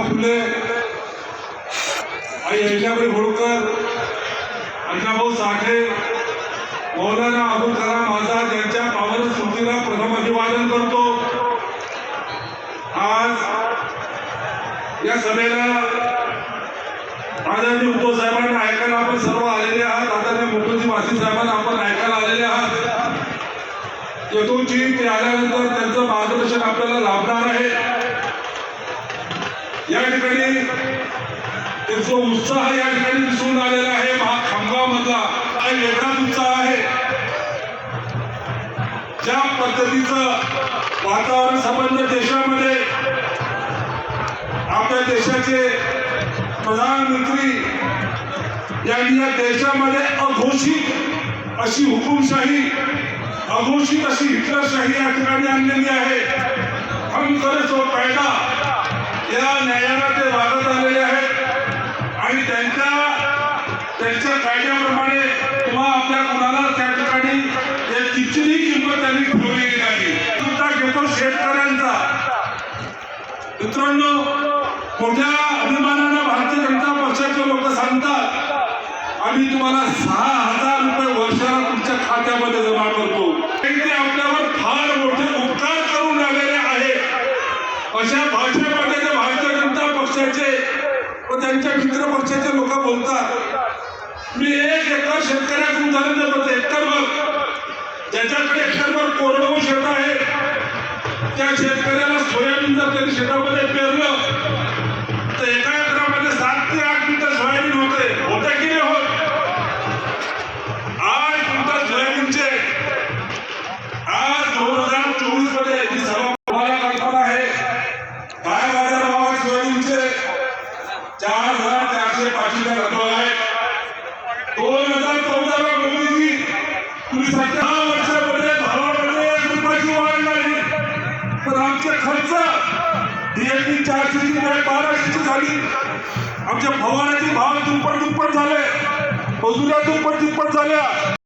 ज्योतिबा फुले आई अहिल्याबाई होळकर अण्णाभाऊ साठे मौलाना अबुल कलाम आझाद यांच्या पावन स्मृतीला प्रथम अभिवादन करतो. आज या सभेला आदरणीय उद्धव साहेबांना ऐकायला आपण सर्व आलेले आहात. आदरणीय मुकुलजी वासी साहेबांना आपण ऐकायला आलेले आहात. यथोची ते आल्यानंतर त्यांचं मार्गदर्शन आपल्याला लाभणार आहे. या ठिकाणी त्यांचा जो उत्साह या ठिकाणी दिसून आलेला आहे. महा खामगावमधला हा वेगळाच उत्साह आहे. ज्या पद्धतीचं वातावरण संबंध देशामध्ये आपल्या देशाचे प्रधानमंत्री यांनी या देशामध्ये अघोषित अशी हुकुमशाही अघोषित अशी हिटलरशाही या ठिकाणी आणलेली आहे. हम करे न्यायालयात ते वागत आलेले आहेत. आणि त्यांच्या त्यांच्या कायद्याप्रमाणे किंवा आपल्या कुणाला त्या ठिकाणी ते किंमत त्यांनी ठेवलेली नाही. तुमचा घेतो शेतकऱ्यांचा. मित्रांनो मोठ्या अभिमानानं भारतीय जनता पक्षाचे लोक सांगतात आम्ही तुम्हाला सहा हजार रुपये वर्षाला तुमच्या खात्यामध्ये जमा करतो. अशा भाषा पाण्याच्या भारतीय जनता पक्षाचे व त्यांच्या मित्र पक्षाचे लोक बोलतात. मी एक एकर शेतकऱ्याचं उदाहरण देतो. एकरभर ज्याच्याकडे एकरभर कोरडवू शेत आहे त्या शेतकऱ्याला सोयाबीन जर त्यांनी शेतामध्ये पेरलं चार हजार चारशे पाचशे घटो आहे. दोन हजार चौदाला मोदीजी तुम्ही सध्या वर्षामध्ये भावामध्ये एक रुपयाची वाढ नाही पण आमचे खर्च डीएपी चारशेची बॅग बाराशेची झाली. आमच्या भवानाचे भाव दुप्पट दुप्पट झाले. मजुऱ्या दुप्पट दुप्पट झाल्या.